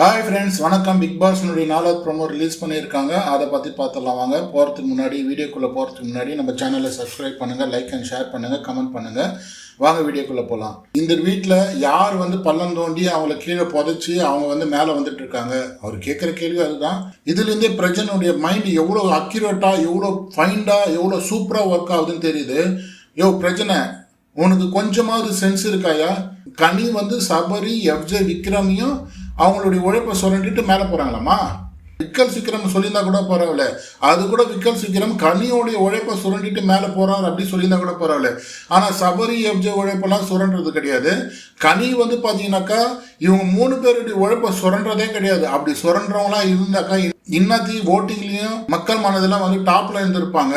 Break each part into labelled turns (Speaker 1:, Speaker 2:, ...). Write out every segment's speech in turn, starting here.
Speaker 1: Hi friends வணக்கம். Big பாஸ்னுடைய நாலாவது ப்ரோமோ ரிலீஸ் பண்ணியிருக்காங்க. அதை பற்றி பார்த்துடலாம் வாங்க. போகிறதுக்கு முன்னாடி வீடியோக்குள்ளே போகிறதுக்கு முன்னாடி நம்ம சேனலை சப்ஸ்கிரைப் பண்ணுங்கள் லைக் அண்ட் ஷேர் பண்ணுங்கள் கமெண்ட் பண்ணுங்கள் வாங்க வீடியோக்குள்ளே போகலாம் இந்த வீட்டில் யார் வந்து பள்ளம் தோண்டி அவங்கள கீழே புதைச்சி அவங்க வந்து மேலே வந்துட்டு இருக்காங்க? அவர் கேட்குற கேள்வி அதுதான். இதுலேருந்தே பிரஜனுடைய மைண்ட் எவ்வளோ அக்யூரேட்டாக எவ்வளோ ஃபைண்டாக எவ்வளோ சூப்பராக ஒர்க் ஆகுதுன்னு தெரியுது. யோ பிரஜனை உனக்கு கொஞ்சமாவது சென்ஸ் இருக்காயா? கனி வந்து சபரி எஃப்ஜே விக்ரமியும் அவங்களுடைய உழைப்பை சுரண்டிட்டு மேலே போகிறாங்களாமா விக்கல் விக்ரம் சொல்லியிருந்தா கூட பரவாயில்ல. அது கூட விக்கல் விக்ரம் கனியோடைய உழைப்பை சுரண்டிட்டு மேலே போகிறார் அப்படி சொல்லியிருந்தா கூட பரவாயில்ல. ஆனால் சபரி எஃப்ஜே உழைப்பெல்லாம் சுரண்டுறது கிடையாது. கனி வந்து பார்த்தீங்கன்னாக்கா இவங்க மூணு பேருடைய உழைப்பை சுரண்டதே கிடையாது. அப்படி சுரண்டவங்களாம் இருந்தாக்கா இன்னத்தையும் ஓட்டிங்லேயும் மக்கள் மனதெல்லாம் வந்து டாப்ல இருந்திருப்பாங்க.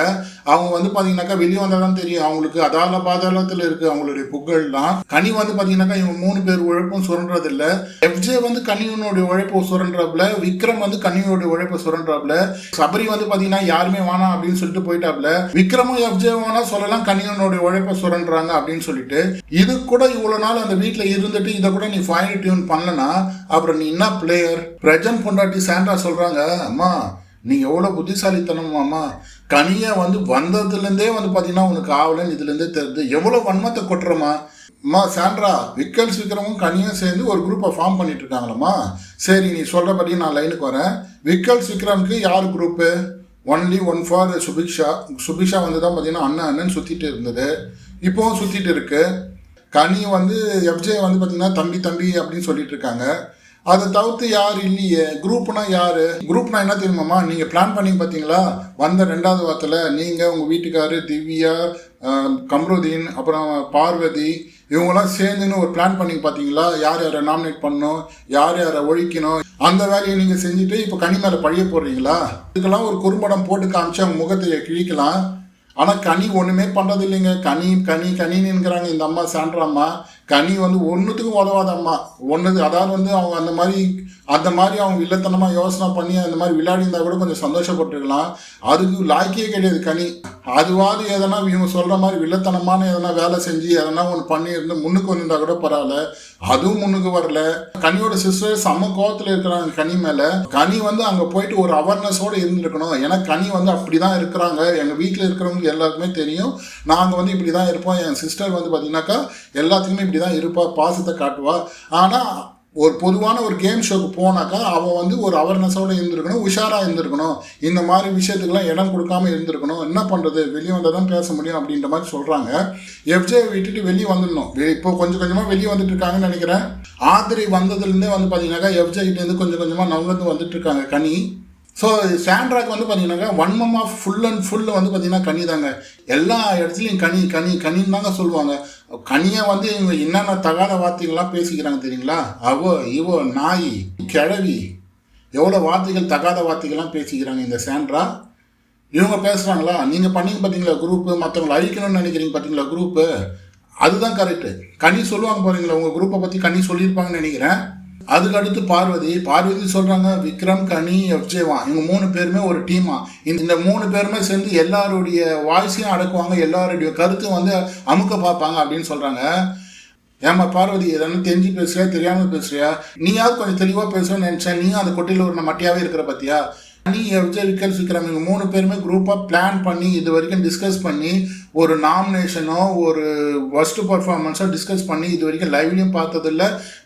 Speaker 1: அவங்க வந்து பார்த்தீங்கன்னாக்கா வெளியே வந்தால்தான் தெரியும். அவங்களுக்கு அதால பாதாளத்தில் இருக்கு அவங்களுடைய புகழ்லாம். கனி வந்து பார்த்தீங்கன்னாக்கா இவங்க மூணு பேர் உழைப்பும் சுரண்டுறதில்ல எஃப்ஜே வந்து கனியனுடைய உழைப்பு சுரண்டுறாப்புல விக்ரம் வந்து கனியோடைய உழைப்பை சுரண்டுறாப்புல சபரி வந்து பார்த்தீங்கன்னா யாருமே வேணாம் அப்படின்னு சொல்லிட்டு போயிட்டாப்ல. விக்ரமும் எஃப்ஜே வேணா சொல்லலாம் கணியனுடைய உழைப்பை சுரண்டுறாங்க அப்படின்னு சொல்லிட்டு. இது கூட இவ்வளோ நாள் அந்த வீட்டில் இருந்துட்டு இதை கூட நீ ஃபைனல் டியூன் பண்ணலனா அப்புறம் நீ என்ன பிளேயர் பிரஜன் பொண்டாட்டி சாண்டா சொல்றாங்க அம்மா நீங்கள் எவ்வளோ புத்திசாலித்தனமாம்மா கனியை வந்து வந்ததுலேருந்தே வந்து பார்த்தீங்கன்னா உனக்கு ஆவலன்னு இதுலேருந்தே தெரிஞ்சு எவ்வளோ வன்மத்தை கொட்டுறமா அம்மா சாண்ட்ரா விக்கல்ஸ் விக்ரமும் கனியும் சேர்ந்து ஒரு குரூப்பை ஃபார்ம் பண்ணிட்டு இருக்காங்களம்மா. சரி நீ சொல்கிறபடி நான் லைனுக்கு வரேன். விக்கல்ஸ் விக்ரமுக்கு யார் group only one for Subiksha Subiksha வந்து தான் பார்த்தீங்கன்னா அண்ணன் அண்ணன் சுற்றிட்டு இருந்தது. இப்போவும் சுற்றிட்டு இருக்கு. கனி வந்து எஃப்ஜே வந்து பார்த்தீங்கன்னா தம்பி தம்பி அப்படின்னு சொல்லிட்டு இருக்காங்க. அதை தவிர்த்து யார் இல்லையே? குரூப்னா யார்? குரூப்னா என்ன தெரியுமாம்மா? நீங்கள் பிளான் பண்ணி பார்த்தீங்களா வந்த ரெண்டாவது வாரத்தில் நீங்கள் உங்கள் வீட்டுக்காரு திவ்யா கம்ருதீன் அப்புறம் பார்வதி இவங்கெல்லாம் சேர்ந்துன்னு ஒரு பிளான் பண்ணி பார்த்தீங்களா? யார் யாரை நாமினேட் பண்ணணும்? யார் யாரை ஒழிக்கணும்? அந்த வேலையை நீங்கள் செஞ்சுட்டு இப்போ கனி மேலே பழிய போடுறீங்களா? இதுக்கெல்லாம் ஒரு குறும்படம் போட்டு காமிச்சு அவங்க முகத்தை கிழிக்கலாம். ஆனால் கனி ஒன்றுமே பண்ணுறது இல்லைங்க கனி கனி கனின்னுங்கிறாங்க இந்த அம்மா சாண்ட்ரா அம்மா கனி வந்து ஒன்றுத்துக்கும் உதவாத அம்மா. ஒன்றுது அதாவது வந்து அவங்க அந்த மாதிரி அந்த மாதிரி அவங்க வில்லத்தனமாக யோசனை பண்ணி அந்த மாதிரி விளையாடி இருந்தால் கூட கொஞ்சம் சந்தோஷப்பட்டுருக்கலாம். அதுக்கு லாய்க்கே கிடையாது கனி. அதுவாது எதனா இவங்க சொல்கிற மாதிரி வில்லத்தனமான எதனா வேலை செஞ்சு எதனா ஒன்று பண்ணியிருந்து முன்னுக்கு வந்திருந்தா கூட பரவாயில்ல. அதுவும் முன்னுக்கு வரல. கனியோட சிஸ்டர் செம்ம கோவத்தில் இருக்கிறாங்க கனி மேலே. கனி வந்து அங்கே போயிட்டு ஒரு அவேர்னஸோடு இருந்திருக்கணும். ஏன்னா கனி வந்து அப்படி தான் இருக்கிறாங்க. எங்கள் வீட்டில் இருக்கிறவங்க எல்லாருக்குமே தெரியும். நாங்கள் வந்து இப்படி தான் இருப்போம். என் சிஸ்டர் வந்து பார்த்தீங்கன்னாக்கா எல்லாத்துக்குமே இப்படி தான் இருப்பா. பாசத்தை காட்டுவா. ஆனால் ஒரு பொதுவான ஒரு கேம் ஷோக்கு போனாக்கா அவன் வந்து ஒரு அவேர்னஸோடு இருந்திருக்கணும் உஷாராக இருந்திருக்கணும். இந்த மாதிரி விஷயத்துக்கெல்லாம் இடம் கொடுக்காம இருந்திருக்கணும். என்ன பண்ணுறது வெளியே வந்தால் தான் பேச முடியும் அப்படின்ற மாதிரி சொல்கிறாங்க எஃப்ஜே விட்டுட்டு வெளியே வந்துடணும். இப்போ கொஞ்சம் கொஞ்சமாக வெளியே வந்துட்டு இருக்காங்கன்னு நினைக்கிறேன். ஆதிரி வந்ததுலேருந்தே வந்து பார்த்தீங்கன்னாக்கா எஃப்ஜே கிட்டேருந்து கொஞ்சம் கொஞ்சமாக நவந்து வந்துட்டு இருக்காங்க கனி. ஸோ சாண்ட்ராக் வந்து பார்த்தீங்கன்னாக்கா one mum of full and full வந்து பார்த்தீங்கன்னா கனி தாங்க எல்லா இடத்துலையும் கனி கனி கனின்னு தாங்க சொல்லுவாங்க. கனியை வந்து இவங்க என்னென்ன தகாத வார்த்தைகள்லாம் பேசிக்கிறாங்க தெரியுங்களா? அவோ இவோ நாய் கிழவி எவ்வளோ வார்த்தைகள் தகாத வார்த்தைகள்லாம் பேசிக்கிறாங்க இந்த சாண்ட்ரா இவங்க பேசுகிறாங்களா நீங்கள் பண்ணீங்க பார்த்தீங்களா குரூப்பு மற்றவங்களை அழிக்கணும்னு நினைக்கிறீங்க பார்த்தீங்களா குரூப்பு அதுதான் கரெக்டு கனி சொல்லுவாங்க பாருங்களா உங்கள் குரூப்பை பற்றி கனி சொல்லியிருப்பாங்கன்னு நினைக்கிறேன். அதுக்கு அடுத்து பார்வதி பார்வதி சொல்கிறாங்க விக்ரம் கனி எஃப்ஜேவா இவங்க மூணு பேருமே ஒரு டீமா இந்த மூணு பேருமே சேர்ந்து எல்லாருடைய வாய்ஸையும் அடக்குவாங்க எல்லாருடைய கருத்தும் வந்து அமுக்க பார்ப்பாங்க அப்படின்னு சொல்கிறாங்க ஏமா பார்வதி எதனா தெரிஞ்சு பேசுறியா? தெரியாம பேசுறியா? நீயாவது கொஞ்சம் தெளிவா பேசுவேன்னு நினைச்சேன் நீயும் அந்த கொட்டியில் ஒரு மட்டியாவே இருக்கிற பத்தியா? நீ எஃப்ஜே விக்கல் விக்ரம் இவங்க மூணு பேருமே குரூப்பாக பிளான் பண்ணி இது வரைக்கும் டிஸ்கஸ் பண்ணி ஒரு நாமினேஷனோ ஒரு ஃபஸ்ட்டு பர்ஃபார்மன்ஸோ டிஸ்கஸ் பண்ணி இது வரைக்கும் லைவ்லையும் பார்த்ததில்ல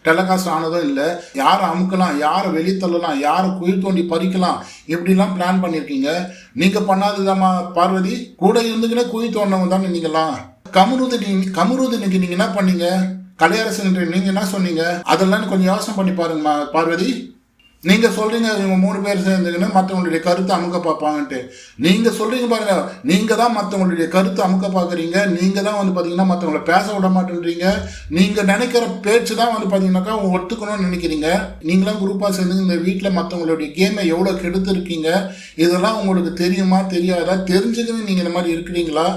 Speaker 1: டெலகாஸ்ட் ஆனதும் இல்லை. யாரை அமுக்கலாம் யாரை வெளித்தள்ளலாம் யாரை குயில் தோண்டி பறிக்கலாம் இப்படிலாம் பிளான் பண்ணியிருக்கீங்க. நீங்கள் பண்ணாததாம்மா பார்வதி? கூட இருந்துக்கினே குயில் தோண்டவங்க தானே நீங்களாம் கமருது நீங்கள் கமருது இன்னைக்கு நீங்கள் என்ன பண்ணீங்க? கலையரசன் நீங்கள் என்ன சொன்னீங்க? அதெல்லாம் கொஞ்சம் யோசனை பண்ணி பாருங்கம்மா பார்வதி. நீங்கள் சொல்கிறீங்க இவங்க மூணு பேர் சேர்ந்துக்கின்னு மற்றவங்களுடைய கருத்தை அமுக்க பார்ப்பாங்கன்ட்டு. நீங்கள் சொல்கிறீங்க பாருங்கள் நீங்கள் தான் மற்றவங்களுடைய கருத்தை அமுக்க பார்க்குறீங்க நீங்கள் தான் வந்து பார்த்தீங்கன்னா மற்றவங்கள பேச விட மாட்டேன்றீங்க. நீங்கள் நினைக்கிற பேச்சு தான் வந்து பார்த்தீங்கன்னாக்கா ஒத்துக்கணும்னு நினைக்கிறீங்க. நீங்களாம் குரூப்பாக சேர்ந்து இந்த வீட்டில் மற்றவங்களுடைய கேமை எவ்வளோ கெடுத்துருக்கீங்க இதெல்லாம் உங்களுக்கு தெரியுமா தெரியாதா தெரிஞ்சுக்கின்னு நீங்கள் இந்த மாதிரி இருக்கிறீங்களா?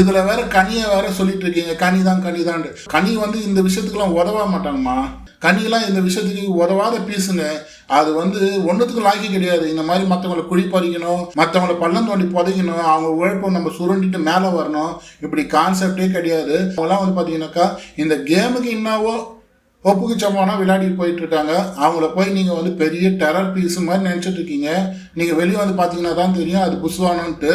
Speaker 1: இதுல வேற கனியை வேற சொல்லிட்டு இருக்கீங்க கனி தான் கனி தான் கனி வந்து இந்த விஷயத்துக்குலாம் உதவ மாட்டாங்கம்மா. கனியெல்லாம் இந்த விஷயத்துக்கு உதவாத பீஸுன்னு அது வந்து ஒன்றுத்துக்கும் லாக்கி கிடையாது. இந்த மாதிரி மற்றவங்களை குழி பறிக்கணும் மற்றவங்களை பள்ளம் தோண்டி புதைக்கணும் அவங்க உழைப்பை நம்ம சுருண்டிட்டு மேலே வரணும். இப்படி கான்செப்டே கிடையாது. அவங்களாம் வந்து பார்த்தீங்கன்னாக்கா இந்த கேமுக்கு என்னவோ ஒப்புக்கு சமமானா விளையாடிட்டு போயிட்டு இருக்காங்க அவங்கள போய் நீங்க வந்து பெரிய டெரர் பீஸ் மாதிரி நினைச்சிட்டு இருக்கீங்க நீங்க வெளியே வந்து பாத்தீங்கன்னா தான் தெரியும். அது புசுவானுன்ட்டு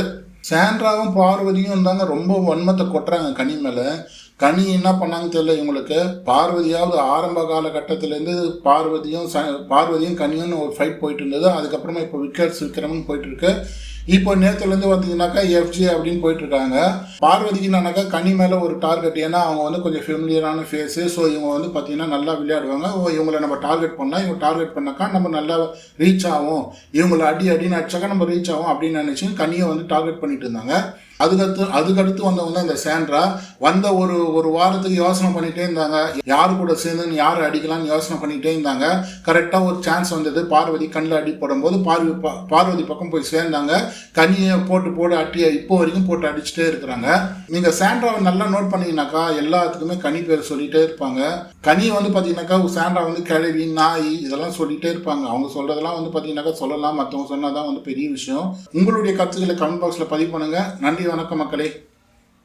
Speaker 1: சாண்ட்ராவும் பார்வதியும் இருந்தாங்க. ரொம்ப வன்மத்தை கொட்டுறாங்க கனி மேலே. கனி என்ன பண்ணாங்க தெரியல இவங்களுக்கு. பார்வதியாவது ஆரம்ப காலகட்டத்திலேருந்து பார்வதியும் ச- பார்வதியும் கனியும் ஒரு ஃபைட் போயிட்டு இருந்தது. அதுக்கப்புறமா இப்போ விக்கெட்ஸ் விக்ரமன் போயிட்டு இருக்கு. இப்போ நேற்றுலேருந்து பார்த்தீங்கன்னாக்கா எஃப்ஜி அப்படின்னு போயிட்டுருக்காங்க. பார்வதிக்கு என்னன்னாக்கா கனி மேலே ஒரு டார்கெட் ஏன்னா அவங்க வந்து கொஞ்சம் ஃபெமிலியரான ஃபேஸு ஸோ இவங்க வந்து பார்த்தீங்கன்னா நல்லா விளையாடுவாங்க. ஓ இவங்களை நம்ம டார்கெட் பண்ணால் இவங்க டார்கெட் பண்ணாக்கா நம்ம நல்லா ரீச் ஆகும் இவங்களை அடி அடின்னு அடிச்சாக்கா நம்ம ரீச் ஆகும் அப்படின்னு நினச்சி கனியை வந்து டார்கெட் பண்ணிட்டு இருந்தாங்க. அதுக்கடுத்து அதுக்கடுத்து வந்தவங்க தான் இந்த சாண்ட்ரா வந்த ஒரு ஒரு வாரத்துக்கு யோசனை பண்ணிகிட்டே இருந்தாங்க. யார் கூட சேர்ந்து யார் அடிக்கலாம்னு யோசனை பண்ணிகிட்டே இருந்தாங்க. கரெக்டாக ஒரு சான்ஸ் வந்தது. பார்வதி கண்ணில் அடி போடும்போது பார்வதி ப- பார்வதி பக்கம் போய் சேர்ந்தாங்க. கனியை போட்டு போட்டு அட்டியை இப்போ வரைக்கும் போட்டு அடிச்சுட்டே இருக்கிறாங்க. நீங்கள் சாண்ட்ராவை நல்லா நோட் பண்ணீங்கன்னாக்கா எல்லாத்துக்குமே கனி பேர் சொல்லிகிட்டே இருப்பாங்க. கனியை வந்து பார்த்தீங்கன்னாக்கா சாண்ட்ரா வந்து கிழவி நாய் இதெல்லாம் சொல்லிகிட்டே இருப்பாங்க. அவங்க சொல்றதெல்லாம் வந்து பார்த்தீங்கன்னாக்கா சொல்லலாம். மற்றவங்க சொன்னால் தான் வந்து பெரிய விஷயம். உங்களுடைய கருத்துக்களை கமெண்ட் பாக்ஸில் பதிவு பண்ணுங்கள் நன்றி வணக்கம் மக்களே.